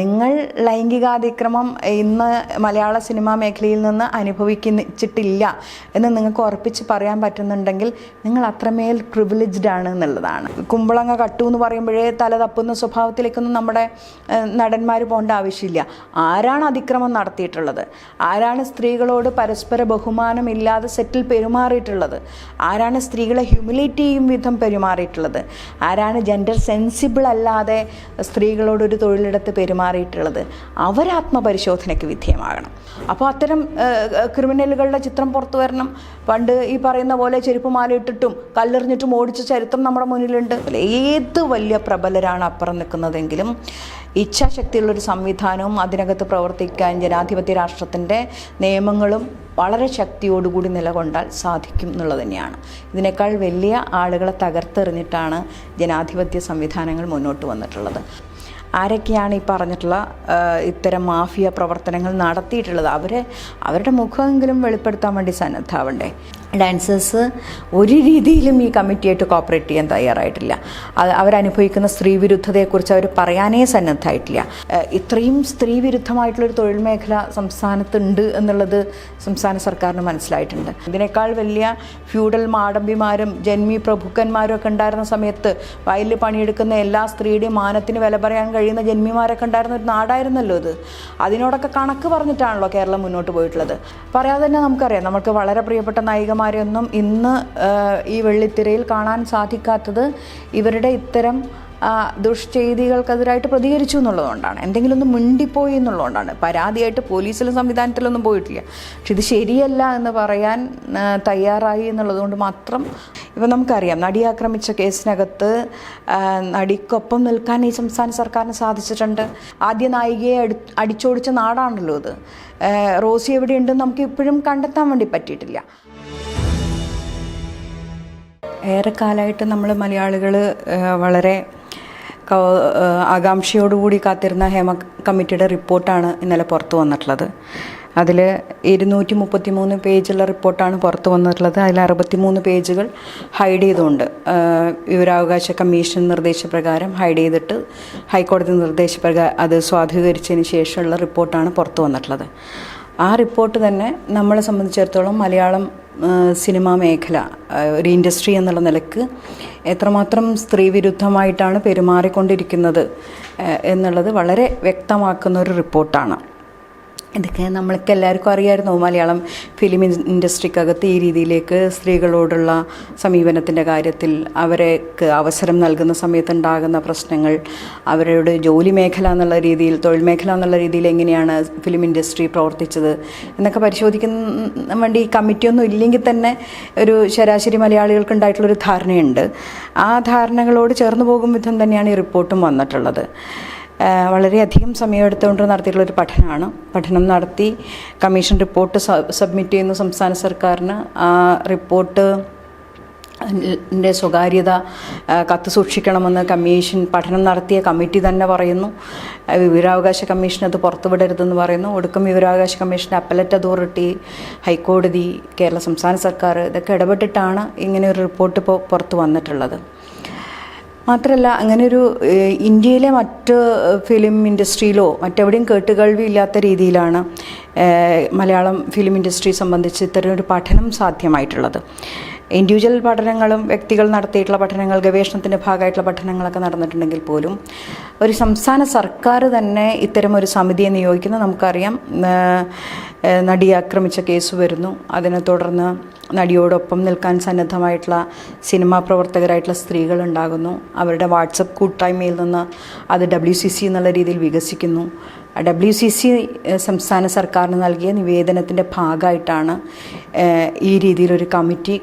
നിങ്ങൾ ലൈംഗികാതിക്രമം ഇന്ന് മലയാള സിനിമാ മേഖലയിൽ നിന്ന് അനുഭവിക്കുന്നിച്ചിട്ടില്ല എന്ന് നിങ്ങൾക്ക് ഉറപ്പിച്ച് പറയാൻ പറ്റുന്നുണ്ടെങ്കിൽ നിങ്ങൾ അത്രമേൽ പ്രിവിലേജ്ഡ് ആണ് എന്നുള്ളതാണ്. കുമ്പളങ്ങ കട്ടു എന്ന് പറയുമ്പോഴേ തല തപ്പുന്ന സ്വഭാവത്തിലേക്കൊന്നും നമ്മുടെ നടന്മാർ പോകേണ്ട ആവശ്യമില്ല. ആരാണ് അതിക്രമം നടത്തിയിട്ടുള്ളത്? ആരാണ് സ്ത്രീകളോട് പരസ്പര ബഹുമാനമില്ലാതെ സെറ്റിൽ പെരുമാറിയിട്ടുള്ളത്? ആരാണ് സ്ത്രീകളെ ഹ്യൂമിലേറ്റ് ചെയ്യും വിധം പെരുമാറിയിട്ടുള്ളത്? ആരാണ് ജെൻഡർ സെൻസിബിൾ അല്ലാതെ സ്ത്രീകളോടൊരു തൊഴിലിടത്ത് പെരുമാറിയിട്ടുള്ളത് അവരാത്മപരിശോധനയ്ക്ക് വിധേയമാകണം. അപ്പോൾ അത്തരം ക്രിമിനലുകളുടെ ചിത്രം പുറത്തു വരണം. പണ്ട് ഈ പറയുന്ന പോലെ ചെരുപ്പ് മാലയിട്ടിട്ടും കല്ലെറിഞ്ഞിട്ടും ഓടിച്ച ചരിത്രം നമ്മുടെ മുന്നിലുണ്ട്. ഏത് വലിയ പ്രബലരാണ് അപ്പുറം നിൽക്കുന്നതെങ്കിലും ഇച്ഛാശക്തിയുള്ളൊരു സംവിധാനവും അതിനകത്ത് പ്രവർത്തിക്കാൻ ജനാധിപത്യ രാഷ്ട്രത്തിന്റെ നിയമങ്ങളും വളരെ ശക്തിയോടുകൂടി നിലകൊണ്ടാൽ സാധിക്കും എന്നുള്ളത് തന്നെയാണ്. ഇതിനേക്കാൾ വലിയ ആളുകളെ തകർത്തെറിഞ്ഞിട്ടാണ് ജനാധിപത്യ സംവിധാനങ്ങൾ മുന്നോട്ട് വന്നിട്ടുള്ളത്. ആരൊക്കെയാണ് ഈ പറഞ്ഞിട്ടുള്ള ഇത്തരം മാഫിയ പ്രവർത്തനങ്ങൾ നടത്തിയിട്ടുള്ളത്? അവരെ അവരുടെ മുഖമെങ്കിലും വെളിപ്പെടുത്താൻ വേണ്ടി സന്നദ്ധാവണ്ടേ? ഡാൻസേഴ്സ് ഒരു രീതിയിലും ഈ കമ്മിറ്റിയായിട്ട് കോപ്പറേറ്റ് ചെയ്യാൻ തയ്യാറായിട്ടില്ല. അവരനുഭവിക്കുന്ന സ്ത്രീ വിരുദ്ധതയെക്കുറിച്ച് അവർ പറയാനേ സന്നദ്ധമായിട്ടില്ല. ഇത്രയും സ്ത്രീ വിരുദ്ധമായിട്ടുള്ളൊരു തൊഴിൽ മേഖല സംസ്ഥാനത്തുണ്ട് എന്നുള്ളത് സംസ്ഥാന സർക്കാരിന് മനസ്സിലായിട്ടുണ്ട്. ഇതിനേക്കാൾ വലിയ ഫ്യൂഡൽ മാടമ്പിമാരും ജന്മി പ്രഭുക്കന്മാരും ഒക്കെ ഉണ്ടായിരുന്ന സമയത്ത് വയലിൽ പണിയെടുക്കുന്ന എല്ലാ സ്ത്രീയുടെയും മാനത്തിന് വില പറയാൻ കഴിയുന്ന ജന്മിമാരൊക്കെ ഉണ്ടായിരുന്ന ഒരു നാടായിരുന്നല്ലോ ഇത്. അതിനോടൊക്കെ കണക്ക് പറഞ്ഞിട്ടാണല്ലോ കേരളം മുന്നോട്ട് പോയിട്ടുള്ളത്. പറയാതെ തന്നെ നമുക്കറിയാം നമുക്ക് വളരെ പ്രിയപ്പെട്ട നായികമാരെയൊന്നും ഇന്ന് ഈ വെള്ളിത്തിരയിൽ കാണാൻ സാധിക്കാത്തത് ഇവരുടെ ഇത്തരം ദുഷ്ചെയ്തികൾക്കെതിരായിട്ട് പ്രതികരിച്ചു എന്നുള്ളതുകൊണ്ടാണ്. എന്തെങ്കിലും ഒന്ന് മിണ്ടിപ്പോയി എന്നുള്ളതുകൊണ്ടാണ്. പരാതിയായിട്ട് പോലീസിലും സംവിധാനത്തിലൊന്നും പോയിട്ടില്ല. പക്ഷെ ഇത് ശരിയല്ല എന്ന് പറയാൻ തയ്യാറായി എന്നുള്ളതുകൊണ്ട് മാത്രം ഇപ്പം നമുക്കറിയാം നടി ആക്രമിച്ച കേസിനകത്ത് നടിക്കൊപ്പം നിൽക്കാൻ ഈ സംസ്ഥാന സർക്കാരിന് സാധിച്ചിട്ടുണ്ട്. ആദ്യ നായികയെ അടി അടിച്ചോടിച്ച നാടാണല്ലോ ഇത്. റോസി എവിടെയുണ്ടെന്ന് നമുക്ക് ഇപ്പോഴും കണ്ടെത്താൻ വേണ്ടി പറ്റിയിട്ടില്ല. ഏറെക്കാലമായിട്ട് നമ്മൾ മലയാളികൾ വളരെ ആകാംക്ഷയോടുകൂടി കാത്തിരുന്ന ഹേമ കമ്മിറ്റിയുടെ റിപ്പോർട്ടാണ് ഇന്നലെ പുറത്തു വന്നിട്ടുള്ളത്. അതിൽ ഇരുന്നൂറ്റി മുപ്പത്തി മൂന്ന് പേജുള്ള റിപ്പോർട്ടാണ് പുറത്തു വന്നിട്ടുള്ളത്. അതിൽ അറുപത്തി മൂന്ന് പേജുകൾ ഹൈഡ് ചെയ്തുകൊണ്ട് വിവരാവകാശ കമ്മീഷൻ നിർദ്ദേശപ്രകാരം ഹൈഡ് ചെയ്തിട്ട് ഹൈക്കോടതി നിർദ്ദേശപ്രകാരം അത് സ്വാധീകരിച്ചതിന് ശേഷമുള്ള റിപ്പോർട്ടാണ് പുറത്തു വന്നിട്ടുള്ളത്. ആ റിപ്പോർട്ട് തന്നെ നമ്മളെ സംബന്ധിച്ചിടത്തോളം മലയാളം സിനിമാ മേഖല ഒരു ഇൻഡസ്ട്രി എന്നുള്ള നിലയ്ക്ക് എത്രമാത്രം സ്ത്രീ വിരുദ്ധമായിട്ടാണ് പെരുമാറിക്കൊണ്ടിരിക്കുന്നത് എന്നുള്ളത് വളരെ വ്യക്തമാക്കുന്ന ഒരു റിപ്പോർട്ടാണ്. ഇതൊക്കെ നമ്മൾക്ക് എല്ലാവർക്കും അറിയായിരുന്നു. മലയാളം ഫിലിം ഇൻഡസ്ട്രിക്കകത്ത് ഈ രീതിയിലേക്ക് സ്ത്രീകളോടുള്ള സമീപനത്തിന്റെ കാര്യത്തിൽ അവർക്ക് അവസരം നൽകുന്ന സമയത്തുണ്ടാകുന്ന പ്രശ്നങ്ങൾ അവരുടെ ജോലി മേഖല എന്നുള്ള രീതിയിൽ തൊഴിൽ മേഖല എന്നുള്ള രീതിയിൽ എങ്ങനെയാണ് ഫിലിം ഇൻഡസ്ട്രി പ്രവർത്തിച്ചത് എന്നൊക്കെ പരിശോധിക്കുന്ന വേണ്ടി കമ്മിറ്റിയൊന്നും ഇല്ലെങ്കിൽ തന്നെ ഒരു ശരാശരി മലയാളികൾക്ക് ഉണ്ടായിട്ടുള്ളൊരു ധാരണയുണ്ട്. ആ ധാരണകളോട് ചേർന്ന് പോകും വിധം തന്നെയാണ് ഈ റിപ്പോർട്ടും വന്നിട്ടുള്ളത്. വളരെയധികം സമയമെടുത്തുകൊണ്ട് നടത്തിയിട്ടുള്ള ഒരു പഠനമാണ് പഠനം നടത്തി കമ്മീഷൻ റിപ്പോർട്ട് സബ്മിറ്റ് ചെയ്യുന്നു സംസ്ഥാന സർക്കാരിന്. ആ റിപ്പോർട്ട് ന്റെ സ്വകാര്യത കത്തു സൂക്ഷിക്കണമെന്ന് കമ്മീഷൻ പഠനം നടത്തിയ കമ്മിറ്റി തന്നെ പറയുന്നു. വിവരാവകാശ കമ്മീഷൻ അത് പുറത്തുവിടരുതെന്ന് പറയുന്നു. ഒടുക്കം വിവരാവകാശ കമ്മീഷന്റെ അപ്പലറ്റ് അതോറിറ്റി ഹൈക്കോടതി കേരള സംസ്ഥാന സർക്കാർ ഇതൊക്കെ ഇടപെട്ടിട്ടാണ് ഇങ്ങനെ ഒരു റിപ്പോർട്ട് ഇപ്പോൾ പുറത്ത് വന്നിട്ടുള്ളത്. മാത്രമല്ല അങ്ങനെ ഒരു ഇന്ത്യയിലെ മറ്റ് ഫിലിം ഇൻഡസ്ട്രിയിലോ മറ്റെവിടെയും കേട്ടുകേൾവി ഇല്ലാത്ത രീതിയിലാണ് മലയാളം ഫിലിം ഇൻഡസ്ട്രി സംബന്ധിച്ച് ഇത്തരം ഒരു പഠനം സാധ്യമായിട്ടുള്ളത്. ഇൻഡിവിജ്വൽ പഠനങ്ങളും വ്യക്തികൾ നടത്തിയിട്ടുള്ള പഠനങ്ങൾ ഗവേഷണത്തിന്റെ ഭാഗമായിട്ടുള്ള പഠനങ്ങളൊക്കെ നടന്നിട്ടുണ്ടെങ്കിൽ പോലും ഒരു സംസ്ഥാന സർക്കാർ തന്നെ ഇത്തരം ഒരു സമിതിയെ നിയോഗിക്കുന്നത് നമുക്കറിയാം നടിയെ ആക്രമിച്ച കേസ് വരുന്നു. അതിനെ തുടർന്ന് നടിയോടൊപ്പം നിൽക്കാൻ സന്നദ്ധമായിട്ടുള്ള സിനിമാ പ്രവർത്തകരായിട്ടുള്ള സ്ത്രീകൾ ഉണ്ടാകുന്നു. അവരുടെ വാട്സപ്പ് കൂട്ടായ്മയിൽ നിന്ന് അത് ഡബ്ല്യു സി സി എന്നുള്ള രീതിയിൽ വികസിക്കുന്നു. ഡബ്ല്യു സി സി സംസ്ഥാന സർക്കാരിന് നൽകിയ നിവേദനത്തിന്റെ ഭാഗമായിട്ടാണ് ഈ രീതിയിലൊരു കമ്മിറ്റി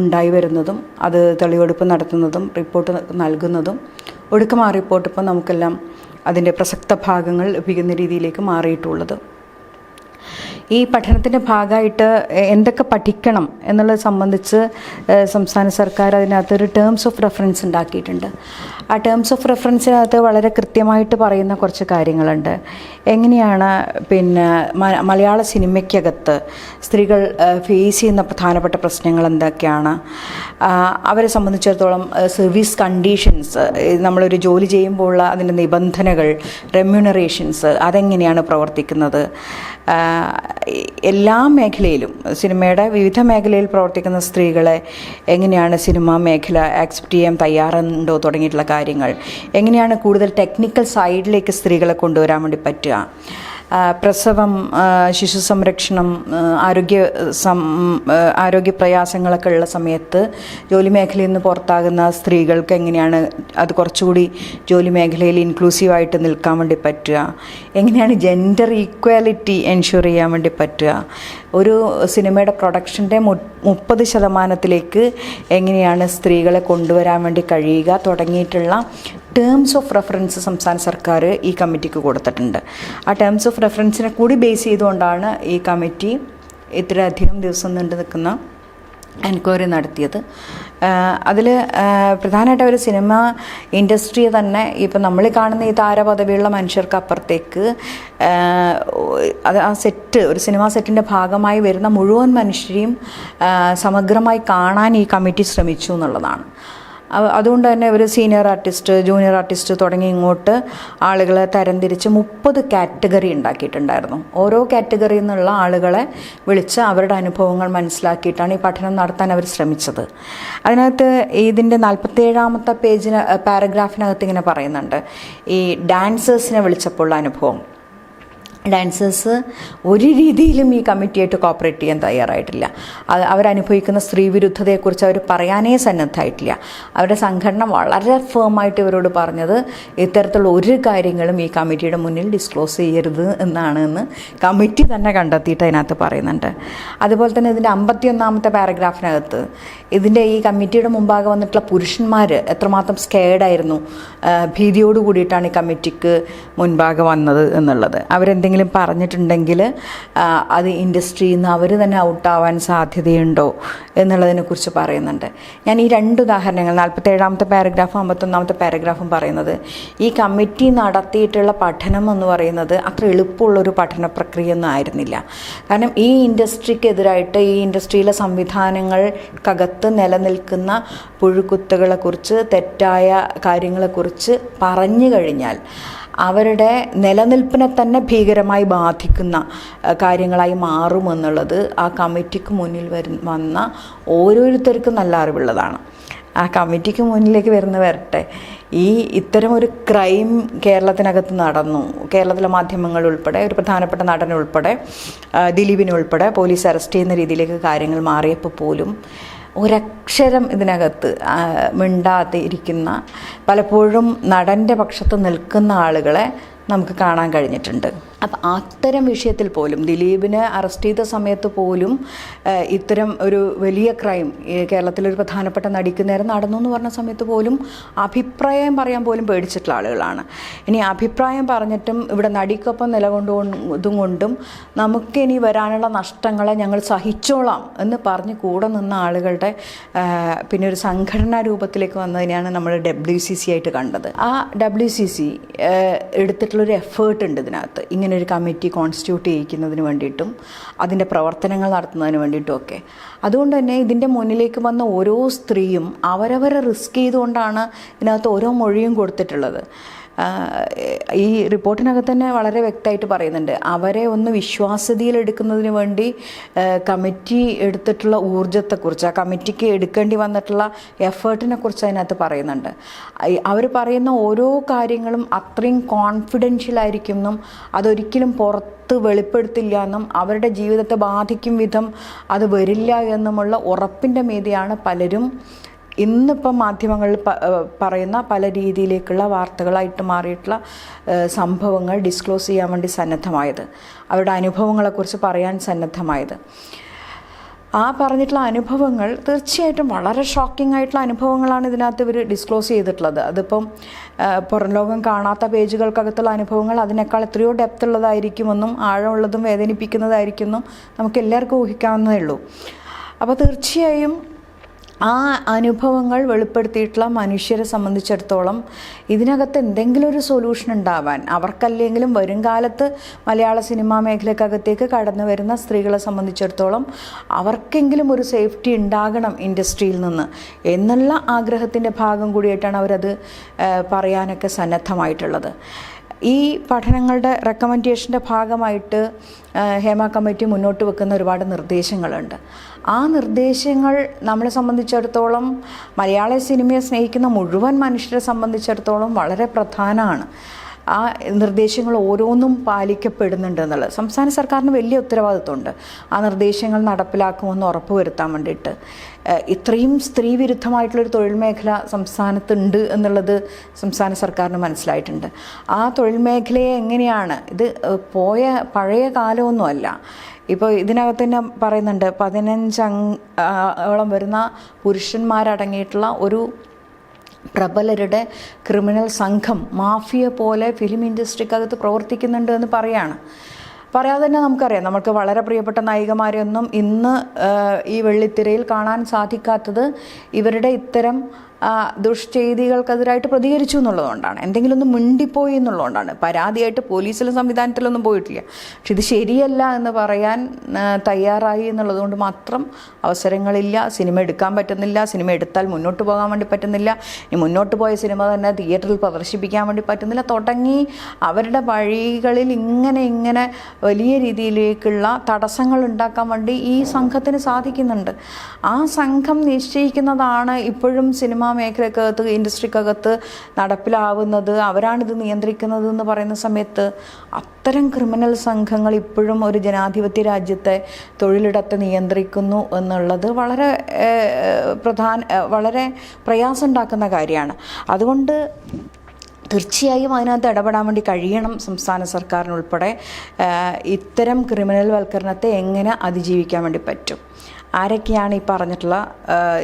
ഉണ്ടായി വരുന്നതും അത് തെളിവെടുപ്പ് നടത്തുന്നതും റിപ്പോർട്ട് നൽകുന്നതും. ഒടുക്കം ആ റിപ്പോർട്ട് ഇപ്പോൾ നമുക്കെല്ലാം അതിന്റെ പ്രസക്ത ഭാഗങ്ങൾ ലഭിക്കുന്ന രീതിയിലേക്ക് മാറിയിട്ടുള്ളത്. ഈ പഠനത്തിന്റെ ഭാഗമായിട്ട് എന്തൊക്കെ പഠിക്കണം എന്നുള്ളത് സംബന്ധിച്ച് സംസ്ഥാന സർക്കാർ അതിനകത്ത് ഒരു ടേംസ് ഓഫ് റെഫറൻസ് ഉണ്ടാക്കിയിട്ടുണ്ട്. ആ ടേംസ് ഓഫ് റെഫറൻസിനകത്ത് വളരെ കൃത്യമായിട്ട് പറയുന്ന കുറച്ച് കാര്യങ്ങളുണ്ട്. എങ്ങനെയാണ് പിന്നെ മലയാള സിനിമയ്ക്കകത്ത് സ്ത്രീകൾ ഫേസ് ചെയ്യുന്ന പ്രധാനപ്പെട്ട പ്രശ്നങ്ങൾ എന്തൊക്കെയാണ്? അവരെ സംബന്ധിച്ചിടത്തോളം സർവീസ് കണ്ടീഷൻസ് നമ്മളൊരു ജോലി ചെയ്യുമ്പോഴുള്ള അതിന്റെ നിബന്ധനകൾ റെമ്യൂണറേഷൻസ് അതെങ്ങനെയാണ് പ്രവർത്തിക്കുന്നത്? എല്ലാ മേഖലയിലും സിനിമയുടെ വിവിധ മേഖലയിൽ പ്രവർത്തിക്കുന്ന സ്ത്രീകളെ എങ്ങനെയാണ് സിനിമാ മേഖല ആക്സെപ്റ്റ് ചെയ്യാൻ തയ്യാറുണ്ടോ തുടങ്ങിയിട്ടുള്ള കാര്യങ്ങൾ എങ്ങനെയാണ് കൂടുതൽ ടെക്നിക്കൽ സൈഡിലേക്ക് സ്ത്രീകളെ കൊണ്ടുവരാൻ വേണ്ടി പറ്റുക? പ്രസവം ശിശു സംരക്ഷണം ആരോഗ്യ സം ആരോഗ്യ പ്രയാസങ്ങളൊക്കെ ഉള്ള സമയത്ത് ജോലി മേഖലയിൽ നിന്ന് പുറത്താകുന്ന സ്ത്രീകൾക്ക് എങ്ങനെയാണ് അത് കുറച്ചുകൂടി ജോലി മേഖലയിൽ ഇൻക്ലൂസീവായിട്ട് നിൽക്കാൻ വേണ്ടി പറ്റുക? എങ്ങനെയാണ് ജെൻഡർ ഈക്വാലിറ്റി എൻഷുർ ചെയ്യാൻ വേണ്ടി പറ്റുക? ഒരു സിനിമയുടെ പ്രൊഡക്ഷന്റെ മുപ്പത് ശതമാനത്തിലേക്ക് എങ്ങനെയാണ് സ്ത്രീകളെ കൊണ്ടുവരാൻ വേണ്ടി കഴിയുക തുടങ്ങിയിട്ടുള്ള ടേംസ് ഓഫ് റെഫറൻസ് സംസ്ഥാന സർക്കാർ ഈ കമ്മിറ്റിക്ക് കൊടുത്തിട്ടുണ്ട്. ആ ടേംസ് ഓഫ് റെഫറൻസിനെ കൂടി ബേസ് ചെയ്തുകൊണ്ടാണ് ഈ കമ്മിറ്റി ഇത്രയധികം ദിവസം നീണ്ടു നിൽക്കുന്ന എൻക്വയറി നടത്തിയത്. അതിൽ പ്രധാനമായിട്ട് ഒരു സിനിമ ഇൻഡസ്ട്രിയെ തന്നെ ഇപ്പം നമ്മൾ കാണുന്ന ഈ താരപദവിയുള്ള മനുഷ്യർക്ക് അപ്പുറത്തേക്ക് അത് ആ സെറ്റ് ഒരു സിനിമാ സെറ്റിന്റെ ഭാഗമായി വരുന്ന മുഴുവൻ മനുഷ്യരെയും സമഗ്രമായി കാണാൻ ഈ കമ്മിറ്റി ശ്രമിച്ചു എന്നുള്ളതാണ്. അതുകൊണ്ട് തന്നെ ഒരു സീനിയർ ആർട്ടിസ്റ്റ് ജൂനിയർ ആർട്ടിസ്റ്റ് തുടങ്ങി ഇങ്ങോട്ട് ആളുകളെ തരംതിരിച്ച് മുപ്പത് കാറ്റഗറി ഉണ്ടാക്കിയിട്ടുണ്ടായിരുന്നു. ഓരോ കാറ്റഗറിയിൽ നിന്നുള്ള ആളുകളെ വിളിച്ച് അവരുടെ അനുഭവങ്ങൾ മനസ്സിലാക്കിയിട്ടാണ് ഈ പഠനം നടത്താൻ അവർ ശ്രമിച്ചത്. അതിനകത്ത് ഇതിന്റെ നാൽപ്പത്തേഴാമത്തെ പേജിന് പാരഗ്രാഫിനകത്ത് ഇങ്ങനെ പറയുന്നുണ്ട്. ഈ ഡാൻസേഴ്സിനെ വിളിച്ചപ്പോൾ അനുഭവം. ഡാൻസേഴ്സ് ഒരു രീതിയിലും ഈ കമ്മിറ്റിയായിട്ട് കോപ്പറേറ്റ് ചെയ്യാൻ തയ്യാറായിട്ടില്ല. അവരനുഭവിക്കുന്ന സ്ത്രീ വിരുദ്ധതയെക്കുറിച്ച് അവർ പറയാനേ സന്നദ്ധമായിട്ടില്ല. അവരുടെ സംഘടന വളരെ ഫേമായിട്ട് ഇവരോട് പറഞ്ഞത് ഇത്തരത്തിലുള്ള ഒരു കാര്യങ്ങളും ഈ കമ്മിറ്റിയുടെ മുന്നിൽ ഡിസ്ക്ലോസ് ചെയ്യരുത് എന്നാണ് എന്ന് കമ്മിറ്റി തന്നെ കണ്ടെത്തിയിട്ട് അതിനകത്ത് പറയുന്നുണ്ട്. അതുപോലെ തന്നെ ഇതിന്റെ അമ്പത്തിയൊന്നാമത്തെ പാരഗ്രാഫിനകത്ത് ഇതിന്റെ ഈ കമ്മിറ്റിയുടെ മുമ്പാകെ വന്നിട്ടുള്ള പുരുഷന്മാർ എത്രമാത്രം സ്കേഡായിരുന്നു ഭീതിയോട് കൂടിയിട്ടാണ് ഈ കമ്മിറ്റിക്ക് മുൻപാകെ വന്നത് എന്നുള്ളത്. അവരെന്തെങ്കിലും പറഞ്ഞിട്ടുണ്ടെങ്കിൽ അത് ഇൻഡസ്ട്രിയിൽ നിന്ന് അവർ തന്നെ ഔട്ടാവാൻ സാധ്യതയുണ്ടോ എന്നുള്ളതിനെക്കുറിച്ച് പറയുന്നുണ്ട്. ഞാൻ ഈ രണ്ട് ഉദാഹരണങ്ങൾ നാൽപ്പത്തേഴാമത്തെ പാരഗ്രാഫും അമ്പത്തൊന്നാമത്തെ പാരഗ്രാഫും പറയുന്നത് ഈ കമ്മിറ്റി നടത്തിയിട്ടുള്ള പഠനം എന്ന് പറയുന്നത് അത്ര എളുപ്പമുള്ളൊരു പഠന പ്രക്രിയ ഒന്നും ആയിരുന്നില്ല. കാരണം ഈ ഇൻഡസ്ട്രിക്കെതിരായിട്ട് ഈ ഇൻഡസ്ട്രിയിലെ സംവിധാനങ്ങൾക്കകത്ത് നിലനിൽക്കുന്ന പുഴുക്കുത്തുകളെക്കുറിച്ച് തെറ്റായ കാര്യങ്ങളെക്കുറിച്ച് പറഞ്ഞു കഴിഞ്ഞാൽ അവരുടെ നിലനിൽപ്പിനെ തന്നെ ഭീകരമായി ബാധിക്കുന്ന കാര്യങ്ങളായി മാറുമെന്നുള്ളത് ആ കമ്മിറ്റിക്ക് മുന്നിൽ വരു വന്ന ഓരോരുത്തർക്കും നല്ല അറിവുള്ളതാണ്. ആ കമ്മിറ്റിക്ക് മുന്നിലേക്ക് വരുന്ന വരട്ടെ. ഈ ഇത്തരം ഒരു ക്രൈം കേരളത്തിനകത്ത് നടന്നു. കേരളത്തിലെ മാധ്യമങ്ങൾ ഉൾപ്പെടെ ഒരു പ്രധാനപ്പെട്ട ആ, ഉൾപ്പെടെ പോലീസ് അറസ്റ്റ് ചെയ്യുന്ന രീതിയിലേക്ക് കാര്യങ്ങൾ മാറിയപ്പോൾ പോലും ഒരക്ഷരം ഇതിനകത്ത് മിണ്ടാതെ ഇരിക്കുന്ന പലപ്പോഴും നടന്റെ പക്ഷത്ത് നിൽക്കുന്ന ആളുകളെ നമുക്ക് കാണാൻ കഴിഞ്ഞിട്ടുണ്ട്. അപ്പം അത്തരം വിഷയത്തിൽ പോലും ദിലീപിനെ അറസ്റ്റ് ചെയ്ത സമയത്ത് പോലും ഇത്തരം ഒരു വലിയ ക്രൈം കേരളത്തിലൊരു പ്രധാനപ്പെട്ട നടിക്ക് നേരം നടന്നു എന്ന് പറഞ്ഞ സമയത്ത് പോലും അഭിപ്രായം പറയാൻ പോലും പേടിച്ചിട്ടുള്ള ആളുകളാണ്. ഇനി അഭിപ്രായം പറഞ്ഞിട്ടും ഇവിടെ നടിക്കൊപ്പം നിലകൊണ്ടുകൊണ്ടും കൊണ്ടും നമുക്കിനി വരാനുള്ള നഷ്ടങ്ങളെ ഞങ്ങൾ സഹിച്ചോളാം എന്ന് പറഞ്ഞ് കൂടെ നിന്ന ആളുകളുടെ പിന്നെ ഒരു സംഘടനാ രൂപത്തിലേക്ക് വന്നതിനെയാണ് നമ്മൾ ഡബ്ല്യു സി സി ആയിട്ട് കണ്ടത്. ആ ഡബ്ല്യു സി സി എടുത്തിട്ടുള്ളൊരു എഫേർട്ട് ഉണ്ട് ഇതിനകത്ത്. ഇങ്ങനെ ഒരു കമ്മിറ്റി കോൺസ്റ്റിറ്റ്യൂട്ട് ചെയ്യിക്കുന്നതിന് വേണ്ടിയിട്ടും അതിന്റെ പ്രവർത്തനങ്ങൾ നടത്തുന്നതിന് വേണ്ടിയിട്ടും ഒക്കെ. അതുകൊണ്ട് തന്നെ ഇതിന്റെ മുന്നിലേക്ക് വന്ന ഓരോ സ്ത്രീയും അവരവരെ റിസ്ക് ചെയ്തുകൊണ്ടാണ് ഇതിനകത്ത് ഓരോ മൊഴിയും കൊടുത്തിട്ടുള്ളത്. ഈ റിപ്പോർട്ടിനകത്ത് തന്നെ വളരെ വ്യക്തമായിട്ട് പറയുന്നുണ്ട്. അവരെ ഒന്ന് വിശ്വാസ്യതയിലെടുക്കുന്നതിന് വേണ്ടി കമ്മിറ്റി എടുത്തിട്ടുള്ള ഊർജത്തെക്കുറിച്ച് ആ കമ്മിറ്റിക്ക് എടുക്കേണ്ടി വന്നിട്ടുള്ള എഫേർട്ടിനെ കുറിച്ച് അതിനകത്ത് പറയുന്നുണ്ട്. അവർ പറയുന്ന ഓരോ കാര്യങ്ങളും അത്രയും കോൺഫിഡൻഷ്യൽ ആയിരിക്കും എന്നും അതൊരിക്കലും പുറത്ത് വെളിപ്പെടുത്തില്ല എന്നും അവരുടെ ജീവിതത്തെ ബാധിക്കും വിധം അത് വരില്ല എന്നുമുള്ള ഉറപ്പിന്റെ മീതെയാണ് പലരും ഇന്നിപ്പം മാധ്യമങ്ങളിൽ പറയുന്ന പല രീതിയിലേക്കുള്ള വാർത്തകളായിട്ട് മാറിയിട്ടുള്ള സംഭവങ്ങൾ ഡിസ്ക്ലോസ് ചെയ്യാൻ വേണ്ടി സന്നദ്ധമായത്. അവരുടെ അനുഭവങ്ങളെക്കുറിച്ച് പറയാൻ സന്നദ്ധമായത്. ആ പറഞ്ഞിട്ടുള്ള അനുഭവങ്ങൾ തീർച്ചയായിട്ടും വളരെ ഷോക്കിംഗ് ആയിട്ടുള്ള അനുഭവങ്ങളാണ് ഇതിനകത്ത് ഇവർ ഡിസ്ക്ലോസ് ചെയ്തിട്ടുള്ളത്. അതിപ്പം പുറം ലോകം കാണാത്ത പേജുകൾക്കകത്തുള്ള അനുഭവങ്ങൾ അതിനേക്കാൾ എത്രയോ ഡെപ്ത് ഉള്ളതായിരിക്കുമെന്നും ആഴമുള്ളതും വേദനിപ്പിക്കുന്നതായിരിക്കുമെന്നും നമുക്ക് എല്ലാവർക്കും ഊഹിക്കാവുന്നതേ ഉള്ളൂ. അപ്പോൾ തീർച്ചയായും ആ അനുഭവങ്ങൾ വെളിപ്പെടുത്തിയിട്ടുള്ള മനുഷ്യരെ സംബന്ധിച്ചിടത്തോളം ഇതിനകത്ത് എന്തെങ്കിലും ഒരു സൊല്യൂഷൻ ഉണ്ടാവാൻ അവർക്കല്ലെങ്കിലും വരും കാലത്ത് മലയാള സിനിമാ മേഖലക്കകത്തേക്ക് കടന്നു വരുന്ന സ്ത്രീകളെ സംബന്ധിച്ചിടത്തോളം അവർക്കെങ്കിലും ഒരു സേഫ്റ്റി ഉണ്ടാകണം ഇൻഡസ്ട്രിയിൽ നിന്ന്. എന്നുള്ള ആഗ്രഹത്തിന്റെ ഭാഗം കൂടിയായിട്ടാണ് അവരത് പറയാനൊക്കെ സന്നദ്ധമായിട്ടുള്ളത്. ഈ പഠനങ്ങളുടെ റെക്കമെൻഡേഷന്റെ ഭാഗമായിട്ട് ഹേമ കമ്മിറ്റി മുന്നോട്ട് വെക്കുന്ന ഒരുപാട് നിർദ്ദേശങ്ങളുണ്ട്. ആ നിർദ്ദേശങ്ങൾ നമ്മളെ സംബന്ധിച്ചിടത്തോളം മലയാള സിനിമയെ സ്നേഹിക്കുന്ന മുഴുവൻ മനുഷ്യരെ സംബന്ധിച്ചിടത്തോളം വളരെ പ്രധാനമാണ്. ആ നിർദ്ദേശങ്ങൾ ഓരോന്നും പാലിക്കപ്പെടുന്നുണ്ട് എന്നുള്ളത് സംസ്ഥാന സർക്കാരിന് വലിയ ഉത്തരവാദിത്വമുണ്ട്. ആ നിർദ്ദേശങ്ങൾ നടപ്പിലാക്കുമെന്ന് ഉറപ്പുവരുത്താൻ വേണ്ടിയിട്ട്. ഇത്രയും സ്ത്രീ വിരുദ്ധമായിട്ടുള്ളൊരു തൊഴിൽ മേഖല സംസ്ഥാനത്തുണ്ട് എന്നുള്ളത് സംസ്ഥാന സർക്കാരിന് മനസ്സിലായിട്ടുണ്ട്. ആ തൊഴിൽ മേഖലയെ എങ്ങനെയാണ്? ഇത് പോയ പഴയ കാലമൊന്നുമല്ല. ഇപ്പോൾ ഇതിനകത്ത് തന്നെ പറയുന്നുണ്ട് പതിനഞ്ചോളം വരുന്ന പുരുഷന്മാരടങ്ങിയിട്ടുള്ള ഒരു പ്രബലരുടെ ക്രിമിനൽ സംഘം മാഫിയ പോലെ ഫിലിം ഇൻഡസ്ട്രിക്കകത്ത് പ്രവർത്തിക്കുന്നുണ്ട് എന്ന് പറയാണ്. പറയാതെ തന്നെ നമുക്കറിയാം നമുക്ക് വളരെ പ്രിയപ്പെട്ട നായികമാരെയൊന്നും ഇന്ന് ഈ വെള്ളിത്തിരയിൽ കാണാൻ സാധിക്കാത്തത് ഇവരുടെ ഇത്തരം ദുഷ്ചെയ്തികൾക്കെതിരായിട്ട് പ്രതികരിച്ചു എന്നുള്ളതുകൊണ്ടാണ്. എന്തെങ്കിലും ഒന്ന് മിണ്ടിപ്പോയി എന്നുള്ളതുകൊണ്ടാണ്. പരാതിയായിട്ട് പോലീസിലും സംവിധാനത്തിലൊന്നും പോയിട്ടില്ല. പക്ഷെ ഇത് ശരിയല്ല എന്ന് പറയാൻ തയ്യാറായി എന്നുള്ളതുകൊണ്ട് മാത്രം അവസരങ്ങളില്ല. സിനിമ എടുക്കാൻ പറ്റുന്നില്ല. സിനിമ എടുത്താൽ മുന്നോട്ട് പോകാൻ വേണ്ടി പറ്റുന്നില്ല. ഇനി മുന്നോട്ട് പോയ സിനിമ തന്നെ തിയേറ്ററിൽ പ്രദർശിപ്പിക്കാൻ വേണ്ടി പറ്റുന്നില്ല. തുടങ്ങി അവരുടെ വഴികളിൽ ഇങ്ങനെ ഇങ്ങനെ വലിയ രീതിയിലേക്കുള്ള തടസ്സങ്ങൾ ഉണ്ടാക്കാൻ വേണ്ടി ഈ സംഘത്തിന് സാധിക്കുന്നുണ്ട്. ആ സംഘം നിശ്ചയിക്കുന്നതാണ് ഇപ്പോഴും സിനിമാ മേഖലക്കകത്ത് ഇൻഡസ്ട്രിക്കകത്ത് നടപ്പിലാവുന്നത് അവരാണിത് നിയന്ത്രിക്കുന്നത് എന്ന് പറയുന്ന സമയത്ത് അത്തരം ക്രിമിനൽ സംഘങ്ങൾ ഇപ്പോഴും ഒരു ജനാധിപത്യ രാജ്യത്തെ തൊഴിലിടത്തെ നിയന്ത്രിക്കുന്നു എന്നുള്ളത് വളരെ പ്രധാന വളരെ പ്രയാസമുണ്ടാക്കുന്ന കാര്യമാണ്. അതുകൊണ്ട് തീർച്ചയായും അതിനകത്ത് ഇടപെടാൻ വേണ്ടി കഴിയണം സംസ്ഥാന സർക്കാരിനുൾപ്പെടെ. ഇത്തരം ക്രിമിനൽ വൽക്കരണത്തെ എങ്ങനെ അതിജീവിക്കാൻ വേണ്ടി പറ്റും? ആരൊക്കെയാണ് ഈ പറഞ്ഞിട്ടുള്ള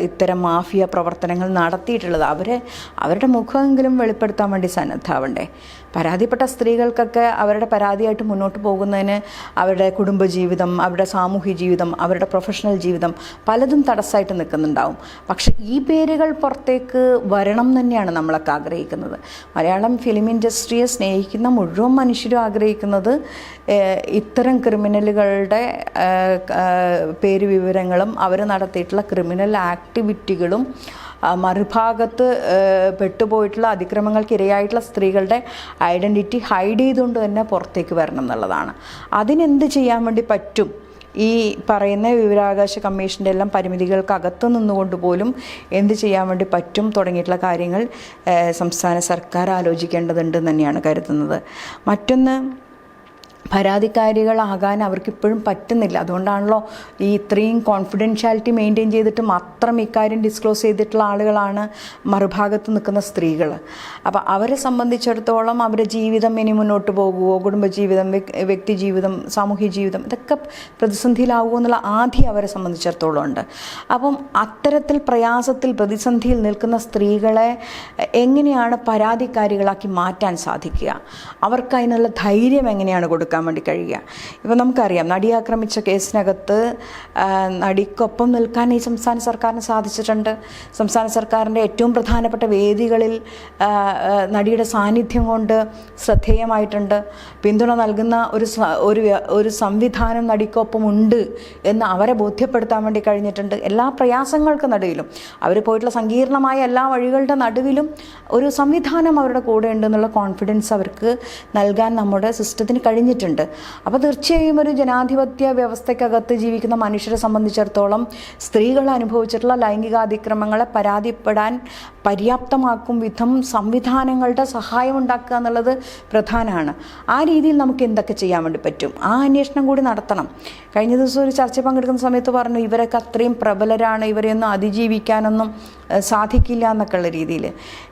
ഇത്തരം മാഫിയ പ്രവർത്തനങ്ങൾ നടത്തിയിട്ടുള്ളത്? അവരെ അവരുടെ മുഖമെങ്കിലും വെളിപ്പെടുത്താൻ വേണ്ടി സന്നദ്ധാവണ്ടേ പരാതിപ്പെട്ട സ്ത്രീകൾക്കൊക്കെ അവരുടെ പരാതിയായിട്ട് മുന്നോട്ട് പോകുന്നതിന് അവരുടെ കുടുംബജീവിതം അവരുടെ സാമൂഹ്യ ജീവിതം അവരുടെ പ്രൊഫഷണൽ ജീവിതം പലതും തടസ്സമായിട്ട് നിൽക്കുന്നുണ്ടാവും. പക്ഷെ ഈ പേരുകൾ പുറത്തേക്ക് വരണം തന്നെയാണ് നമ്മളൊക്കെ ആഗ്രഹിക്കുന്നത്. മലയാളം ഫിലിം ഇൻഡസ്ട്രിയെ സ്നേഹിക്കുന്ന മുഴുവൻ മനുഷ്യരും ആഗ്രഹിക്കുന്നത് ഇത്തരം ക്രിമിനലുകളുടെ പേര് വിവരങ്ങളും അവർ നടത്തിയിട്ടുള്ള ക്രിമിനൽ ആക്ടിവിറ്റികളും മറുഭാഗത്ത് പെട്ടുപോയിട്ടുള്ള അതിക്രമങ്ങൾക്ക് ഇരയായിട്ടുള്ള സ്ത്രീകളുടെ ഐഡന്റിറ്റി ഹൈഡ് ചെയ്തുകൊണ്ട് തന്നെ പുറത്തേക്ക് വരണം എന്നുള്ളതാണ്. അതിനെന്ത് ചെയ്യാൻ വേണ്ടി പറ്റും? ഈ പറയുന്ന വിവരാവകാശ കമ്മീഷന്റെ എല്ലാം പരിമിതികൾക്കകത്ത് നിന്നുകൊണ്ട് പോലും എന്ത് ചെയ്യാൻ വേണ്ടി പറ്റും തുടങ്ങിയിട്ടുള്ള കാര്യങ്ങൾ സംസ്ഥാന സർക്കാർ ആലോചിക്കേണ്ടതുണ്ട് തന്നെയാണ് കരുതുന്നത്. മറ്റൊന്ന് പരാതിക്കാരികളാകാൻ അവർക്കിപ്പോഴും പറ്റുന്നില്ല. അതുകൊണ്ടാണല്ലോ ഈ ഇത്രയും കോൺഫിഡൻഷ്യാലിറ്റി മെയിന്റെയിൻ ചെയ്തിട്ട് മാത്രം ഇക്കാര്യം ഡിസ്ക്ലോസ് ചെയ്തിട്ടുള്ള ആളുകളാണ് മറുഭാഗത്ത് നിൽക്കുന്ന സ്ത്രീകൾ. അപ്പോൾ അവരെ സംബന്ധിച്ചിടത്തോളം അവരുടെ ജീവിതം ഇനി മുന്നോട്ട് പോകുമോ കുടുംബജീവിതം വ്യക്- വ്യക്തി ജീവിതം സാമൂഹ്യ ജീവിതം ഇതൊക്കെ പ്രതിസന്ധിയിലാവുമോ എന്നുള്ള ആദ്യം അവരെ സംബന്ധിച്ചിടത്തോളം ഉണ്ട്. അപ്പം അത്തരത്തിൽ പ്രയാസത്തിൽ പ്രതിസന്ധിയിൽ നിൽക്കുന്ന സ്ത്രീകളെ എങ്ങനെയാണ് പരാതിക്കാരികളാക്കി മാറ്റാൻ സാധിക്കുക? അവർക്ക് അതിനുള്ള ധൈര്യം എങ്ങനെയാണ് കൊടുക്കാൻ വേണ്ടി കഴിയുക. ഇപ്പോൾ നമുക്കറിയാം നടി ആക്രമിച്ച കേസിനകത്ത് നടിക്കൊപ്പം നിൽക്കാൻ ഈ സംസ്ഥാന സർക്കാരിന് സാധിച്ചിട്ടുണ്ട്. സംസ്ഥാന സർക്കാരിന്റെ ഏറ്റവും പ്രധാനപ്പെട്ട വേദികളിൽ നടിയുടെ സാന്നിധ്യം കൊണ്ട് ശ്രദ്ധേയമായിട്ടുണ്ട്. പിന്തുണ നൽകുന്ന ഒരു ഒരു ഒരു സംവിധാനം നടിക്കൊപ്പം ഉണ്ട് എന്ന് അവരെ ബോധ്യപ്പെടുത്താൻ വേണ്ടി കഴിഞ്ഞിട്ടുണ്ട്. എല്ലാ പ്രയാസങ്ങൾക്ക് നടുവിലും അവർ പോയിട്ടുള്ള സങ്കീർണമായ എല്ലാ വഴികളുടെ നടുവിലും ഒരു സംവിധാനം അവരുടെ കൂടെ ഉണ്ടെന്നുള്ള കോൺഫിഡൻസ് അവർക്ക് നൽകാൻ നമ്മുടെ സിസ്റ്റത്തിന് കഴിഞ്ഞിട്ടുണ്ട്. അപ്പോൾ തീർച്ചയായും ഒരു ജനാധിപത്യ വ്യവസ്ഥയ്ക്കകത്ത് ജീവിക്കുന്ന മനുഷ്യരെ സംബന്ധിച്ചിടത്തോളം സ്ത്രീകൾ അനുഭവിച്ചിട്ടുള്ള ലൈംഗികാതിക്രമങ്ങളെ പരാതിപ്പെടാൻ പര്യാപ്തമാക്കും വിധം സംവിധാനങ്ങളുടെ സഹായം ഉണ്ടാക്കുക എന്നുള്ളത് പ്രധാനമാണ്. ആ രീതിയിൽ നമുക്ക് എന്തൊക്കെ ചെയ്യാൻ വേണ്ടി പറ്റും? ആ അന്വേഷണം കൂടി നടത്തണം. കഴിഞ്ഞ ദിവസം ഒരു ചർച്ച പങ്കെടുക്കുന്ന സമയത്ത് പറഞ്ഞു ഇവരൊക്കെ അത്രയും പ്രബലരാണ് ഇവരെയൊന്നും അതിജീവിക്കാനൊന്നും സാധിക്കില്ല എന്നൊക്കെയുള്ള രീതിയിൽ.